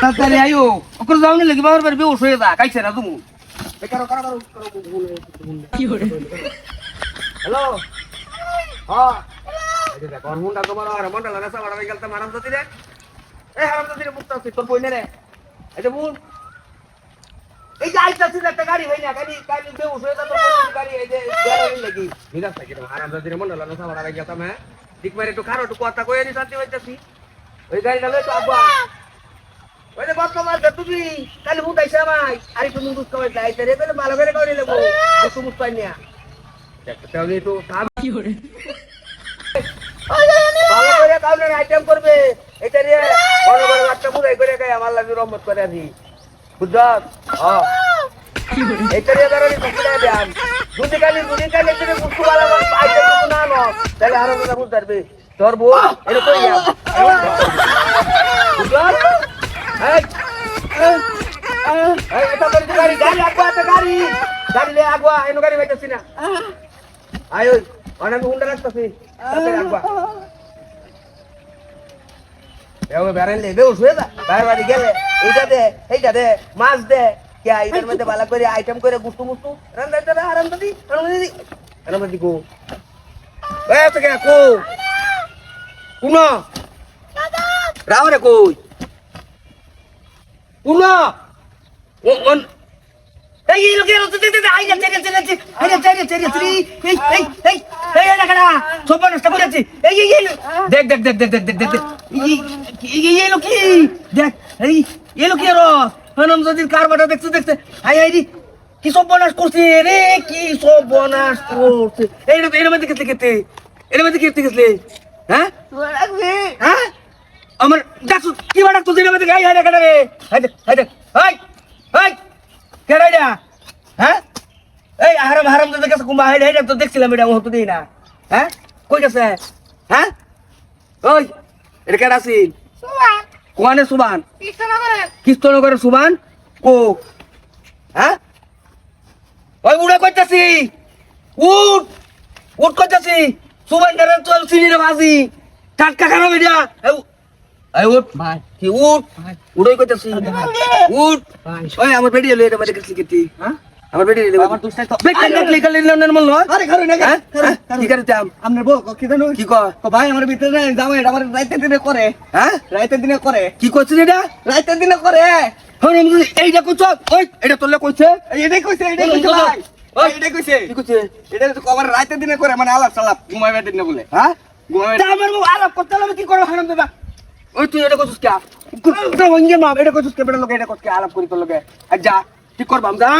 তাড়াতাড়ি আইও। ওকে যাও না লাগি বাবার বাড়ি বেউস হয়ে যা কাইছে না তুমি। বেকার কারও কারও হ্যালো? হ্যাঁ। এই যে দেখো ওর মুন্ডা তোমার আর মন্ডল না সাবাড়া হয়ে গেল তো মারাম তো দিরে এই হারাম তো দিরে মুক্ত আছে তোর বই নে রে। এই যে বুন। এই যে আইতাছিস একটা গাড়ি হয় না গাড়ি গাড়ি বেউস হয়ে যাবে গাড়ি এই যে গাড়ি লাগি। বিরাট থাকে হারাম তো দিরে মন্ডল না সাবাড়া হয়ে গেল হ্যাঁ ঠিক মারে একটু খারো একটু কথা কয়ে নি শান্তি হইতাছি। ওই গাড়িটা লই তো আগুয়া ওই যে বস কমার তুমি কালি মুখ আইসা ভাই আরে তুমি মুখ যাইতে রে তাহলে ভালো করে করে নেব বসু মুখ পাই নিয়া। তাহলে ভালো করে আইটেম করবে। এটা রে বড় বড় বাচ্চা বুড়াই করে গায়ে আমার লাগি রহমত করে আছি। বুঝছস হ্যাঁ এটা রে দুদি কালি কালি যদি তোর গাড়ি গাড়ি লে আগুয়া, এনো গাড়ি না। আয় অনেক হুন্ডা রাখতেছি। এও বেরেন বেউ শুয়ে যা। বাইরে বাড়ি গেলে, এইটা দে এইটা দে, মাছ দে। কে এটার মধ্যে ভালো করে আইটেম করে গুস্তু মুস্তু রান্না দে আরাম দি আরাম দি আরাম দি কো এ তো কে কো কুনো রাও রে কই কুনো ও অন এই লোকে রতে দে দে আই চলে চলে আই যা চলে চলে চলে এই এই এই এই এই লাগা সব নষ্ট করে আছে এই এই দেখ দেখ দেখ দেখ দেখ দেখ দেখ এই এই লোকি দেখ এই এই লোকি রো হনম যদি কারবাটা দেখতে দেখতে আই আই রে, কি সব বনাস করছে রে, কি সব বনাস করছে। এই রে এর মধ্যে কেটে কেটে এর মধ্যে হ্যাঁ? হ্যাঁ? আমার ডাকু কি বাড়া তুই এর মধ্যে গাই হাই, রে রে, হাই হাই হাই হাই কেডাইডা হ্যাঁ? এই, হারাম হারাম দাদা কাছে কুমা হাইডা তো দেখছিলাম এটা না। হ্যাঁ? কই গেছে? হ্যাঁ? ওই, এটা কেডা আছিল কোয়ানে সুবান? কৃষ্ণনগরের সুবান? কো হ্যাঁ? ওই উড়ে কইতাছি উঠ। উঠ কইতাছি সুবান করে চল সিনিরে বাজি? টাটকা খারাপ এটা। এই উঠ। ভাই। কি উঠ? উড়ে কইতাছি উঠ। ওই আমার বেডি এলো এটা মানে কিছু কিতি হ্যাঁ? আমার এলো আমার দুষ্টাই তো বেটা নকলি কলি নন মল আরে খারো না হ্যাঁ কি আমনে বল কি জানো কি কয় ভাই আমার ভিতরে না জামাই আমার রাইতে দিনে করে হ্যাঁ রাইতে দিনে করে কি করছিস এটা রাইতে দিনে করে হন এইটা কইছ ওই এটা তোলে কইছে এটাই কইছে কইছে ভাই ওই এটাই কইছে কি কইছে এটা তো কবার রাইতে দিনে করে মানে আলাপ সালাপ ঘুমাই বেটে না বলে হ্যাঁ ঘুমাই আমার বউ আলাপ করতে আমি কি করব হারাম দাদা ওই তুই এটা কইছিস কে তো ওঙ্গে মা এটা কইছিস কে বেটা লোকে এটা কইছিস কে আলাপ করি তোর লোকে আর যা ঠিক করবাম যা